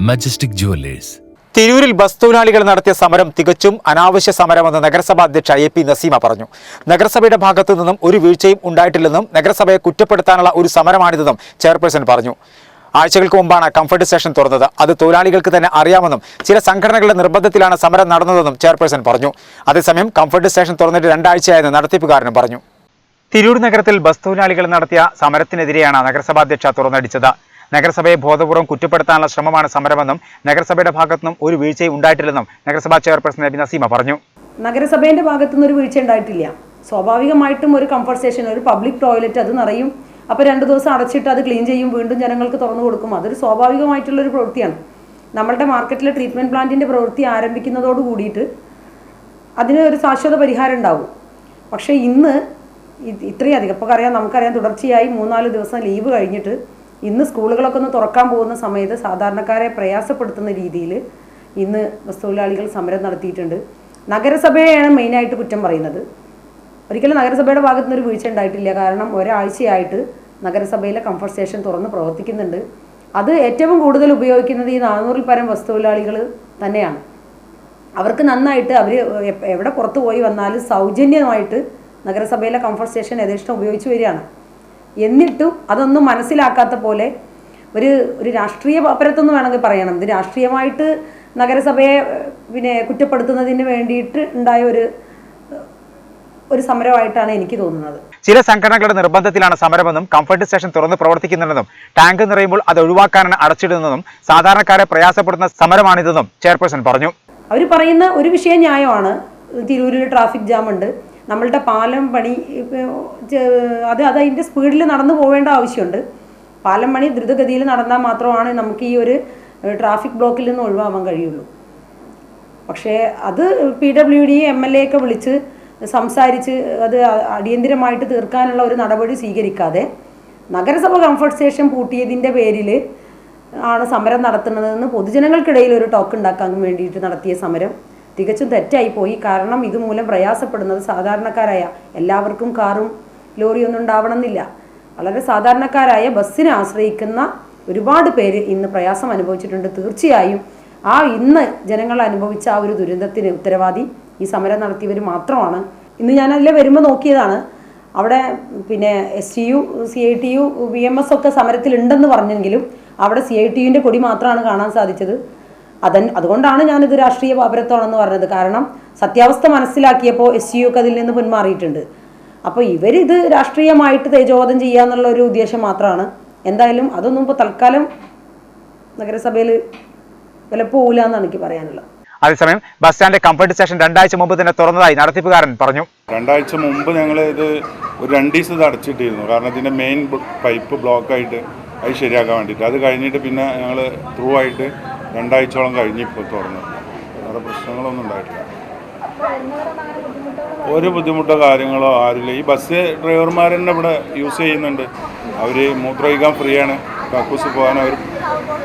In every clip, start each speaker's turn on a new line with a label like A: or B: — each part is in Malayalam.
A: മജസ്റ്റിക് ജുവല്ലേഴ്സ്
B: തിരൂരിൽ ബസ് തൊഴിലാളികൾ നടത്തിയ സമരം തികച്ചും അനാവശ്യ സമരമെന്ന് നഗരസഭാ അധ്യക്ഷ എ പി നസീമ പറഞ്ഞു. നഗരസഭയുടെ ഭാഗത്തു നിന്നും ഒരു വീഴ്ചയും ഉണ്ടായിട്ടില്ലെന്നും നഗരസഭയെ കുറ്റപ്പെടുത്താനുള്ള ഒരു സമരമാണിതെന്നും ചെയർപേഴ്സൺ പറഞ്ഞു. ആഴ്ചകൾക്ക് മുമ്പാണ് കംഫർട്ട് സ്റ്റേഷൻ തുറന്നത്. അത് തൊഴിലാളികൾക്ക് തന്നെ അറിയാമെന്നും ചില സംഘടനകളുടെ നിർബന്ധത്തിലാണ് സമരം നടന്നതെന്നും ചെയർപേഴ്സൺ പറഞ്ഞു. അതേസമയം കംഫർട്ട് സ്റ്റേഷൻ തുറന്നിട്ട് രണ്ടാഴ്ചയായെന്ന് നടത്തിപ്പുകാരനും പറഞ്ഞു. തിരൂർ നഗരത്തിൽ ബസ് തൊഴിലാളികൾ നടത്തിയ സമരത്തിനെതിരെയാണ് നഗരസഭാ അധ്യക്ഷ തുറന്നടിച്ചത്. നഗരസഭയെ ബോധപൂർവം കുറ്റപ്പെടുത്താനുള്ള ശ്രമമാണ് സമരമെന്നും നഗരസഭയുടെ ഭാഗത്തുനിന്നും ഒരു വീഴ്ചയും ഉണ്ടായിട്ടില്ലെന്നും നഗരസഭാ ചെയർപേഴ്സൺ നബി നസീമ പറഞ്ഞു.
C: നഗരസഭയുടെ ഭാഗത്തുനിന്ന് ഒരു വീഴ്ച ഉണ്ടായിട്ടില്ല. സ്വാഭാവികമായിട്ടും ഒരു കംഫർട്ട് സ്റ്റേഷൻ ഒരു പബ്ലിക് ടോയ്ലറ്റ് അത് നിറയും. അപ്പോൾ രണ്ട് ദിവസം അടച്ചിട്ട് അത് ക്ലീൻ ചെയ്യും വീണ്ടും ജനങ്ങൾക്ക് തുറന്നു കൊടുക്കും. അതൊരു സ്വാഭാവികമായിട്ടുള്ള ഒരു പ്രവൃത്തിയാണ്. നമ്മളുടെ മാർക്കറ്റിലെ ട്രീറ്റ്മെന്റ് പ്ലാന്റിന്റെ പ്രവൃത്തി ആരംഭിക്കുന്നതോട് കൂടിയിട്ട് അതിന് ഒരു ശാശ്വത പരിഹാരം ഉണ്ടാവും. പക്ഷേ ഇന്ന് ഇത്രയധികം ഇത്രയും ഇപ്പോൾ അറിയാം നമുക്കറിയാം തുടർച്ചയായി മൂന്നാൽ ദിവസം ലീവ് കഴിഞ്ഞിട്ട് ഇന്ന് സ്കൂളുകളൊക്കെ ഒന്ന് തുറക്കാൻ പോകുന്ന സമയത്ത് സാധാരണക്കാരെ പ്രയാസപ്പെടുത്തുന്ന രീതിയിൽ ഇന്ന് വസ്തുതൊഴിലാളികൾ സമരം നടത്തിയിട്ടുണ്ട്. നഗരസഭയാണ് മെയിനായിട്ട് കുറ്റം പറയുന്നത്. ഒരിക്കലും നഗരസഭയുടെ ഭാഗത്തു നിന്ന് ഒരു വീഴ്ച ഉണ്ടായിട്ടില്ല. കാരണം ഒരാഴ്ചയായിട്ട് നഗരസഭയിലെ കംഫർട്ട് സ്റ്റേഷൻ തുറന്ന് പ്രവർത്തിക്കുന്നുണ്ട്. അത് ഏറ്റവും കൂടുതൽ ഉപയോഗിക്കുന്നത് ഈ നാനൂറിൽ പരം വസ്തുതൊഴിലാളികൾ തന്നെയാണ്. അവർക്ക് നന്നായിട്ട് അവർ എവിടെ പുറത്തു പോയി വന്നാലും സൗജന്യമായിട്ട് നഗരസഭയിലെ കംഫർട്ട് സ്റ്റേഷൻ യഥേഷ്ടം ഉപയോഗിച്ച് വരികയാണ്. എന്നിട്ടും അതൊന്നും മനസ്സിലാക്കാത്ത പോലെ ഒരു ഒരു രാഷ്ട്രീയ പരത്തെന്ന് വേണമെങ്കിൽ പറയണം. ഇത് രാഷ്ട്രീയമായിട്ട് നഗരസഭയെ പിന്നെ കുറ്റപ്പെടുത്തുന്നതിന് വേണ്ടിയിട്ട് ഉണ്ടായ ഒരു ഒരു സമരമായിട്ടാണ് എനിക്ക് തോന്നുന്നത്.
B: ചില സംഘടനകളുടെ നിർബന്ധത്തിലാണ് സമരമെന്നും കംഫർട്ട് സ്റ്റേഷൻ തുറന്ന് പ്രവർത്തിക്കുന്നുണ്ടെന്നും ടാങ്ക് നിറയുമ്പോൾ അത് ഒഴിവാക്കാനാണ് അടച്ചിടുന്നതെന്നും സാധാരണക്കാരെ പ്രയാസപ്പെടുന്ന സമരമാണിതെന്നും ചെയർപേഴ്സൺ പറഞ്ഞു.
C: അവർ പറയുന്ന ഒരു വിഷയം ന്യായമാണ്. തിരൂരിൽ ട്രാഫിക് ജാം ഉണ്ട്. നമ്മളുടെ പാലം പണി അത് അത് അതിന്റെ സ്പീഡിൽ നടന്നു പോവേണ്ട ആവശ്യമുണ്ട്. പാലം പണി ദ്രുതഗതിയിൽ നടന്നാൽ മാത്രമാണ് നമുക്ക് ഈ ഒരു ട്രാഫിക് ബ്ലോക്കിൽ നിന്ന് ഒഴിവാവാൻ കഴിയുള്ളൂ. പക്ഷേ അത് P W D M L A ഒക്കെ വിളിച്ച് സംസാരിച്ച് അത് അടിയന്തിരമായിട്ട് തീർക്കാനുള്ള ഒരു നടപടി സ്വീകരിക്കാതെ നഗരസഭ കംഫർട്ട് സ്റ്റേഷൻ പൂട്ടിയതിന്റെ പേരിൽ ആണ് സമരം നടത്തുന്നതെന്ന് പൊതുജനങ്ങൾക്കിടയിൽ ഒരു ടോക്ക് ഉണ്ടാക്കാൻ വേണ്ടിയിട്ട് നടത്തിയ സമരം. തികച്ചും തെറ്റായി പോയി. കാരണം ഇതുമൂലം പ്രയാസപ്പെടുന്നത് സാധാരണക്കാരായ എല്ലാവർക്കും കാറും ലോറിയൊന്നും ഉണ്ടാവണമെന്നില്ല. വളരെ സാധാരണക്കാരായ ബസ്സിനെ ആശ്രയിക്കുന്ന ഒരുപാട് പേര് ഇന്ന് പ്രയാസം അനുഭവിച്ചിട്ടുണ്ട്. തീർച്ചയായും ആ ഇന്ന് ജനങ്ങൾ അനുഭവിച്ച ആ ഒരു ദുരന്തത്തിന് ഉത്തരവാദി ഈ സമരം നടത്തിയവർ മാത്രമാണ്. ഇന്ന് ഞാൻ വരുമ്പോൾ നോക്കിയതാണ്. അവിടെ പിന്നെ S T U C I T U B M S ഒക്കെ സമരത്തിലുണ്ടെന്ന് പറഞ്ഞെങ്കിലും അവിടെ സി ഐ ടി യുവിന്റെ കൊടി മാത്രമാണ് കാണാൻ സാധിച്ചത്. അതൻ അതുകൊണ്ടാണ് ഞാനിത് രാഷ്ട്രീയ പാപരത്വമാണെന്ന് പറഞ്ഞത്. കാരണം സത്യാവസ്ഥ മനസ്സിലാക്കിയപ്പോൾ എസ് സി യുക്ക് അതിൽ നിന്ന് പിന്മാറിയിട്ടുണ്ട്. അപ്പോൾ ഇവരിത് രാഷ്ട്രീയമായിട്ട് തേജോവധം ചെയ്യുക എന്നുള്ള ഒരു ഉദ്ദേശം മാത്രമാണ്. എന്തായാലും അതൊന്നും ഇപ്പോൾ തൽക്കാലം നഗരസഭയിൽ വിലപ്പോവില്ല എന്നാണ് എനിക്ക് പറയാനുള്ളത്.
B: അതേസമയം ബസ് സ്റ്റാൻഡ് കംഫർട്ട് സ്റ്റേഷൻ രണ്ടാഴ്ച മുമ്പ് തന്നെ തുറന്നതായി നടത്തിപ്പുകാരൻ പറഞ്ഞു.
D: രണ്ടാഴ്ച മുമ്പ് ഞങ്ങൾ ഇത് ഒരു രണ്ട് ദിവസം ഇത് അടച്ചിട്ടിരുന്നു. കാരണം ഇതിന്റെ മെയിൻ പൈപ്പ് ബ്ലോക്കായിട്ട് അത് ശരിയാക്കാൻ വേണ്ടിയിട്ട്. അത് കഴിഞ്ഞിട്ട് പിന്നെ ഞങ്ങൾ ത്രൂ ആയിട്ട് രണ്ടാഴ്ചയോളം കഴിഞ്ഞിപ്പോൾ തുറന്നു. വേറെ പ്രശ്നങ്ങളൊന്നും ഉണ്ടായിട്ടില്ല. ഒരു ബുദ്ധിമുട്ടോ കാര്യങ്ങളോ ആരില്ല. ഈ ബസ് ഡ്രൈവർമാർ തന്നെ ഇവിടെ യൂസ് ചെയ്യുന്നുണ്ട്. അവർ മൂത്രമൊഴിക്കാൻ ഫ്രീ ആണ്. കക്കൂസ് പോകാൻ അവർ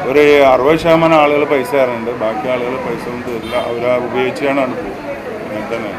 D: ഒരു അറുപത് ശതമാനം ആളുകൾ പൈസ തരുന്നുണ്ട് ബാക്കി ആളുകൾ പൈസ ഒന്നും തരില്ല. അവർ ഉപയോഗിച്ചാണ് പോകുന്നത്. അങ്ങനെ തന്നെ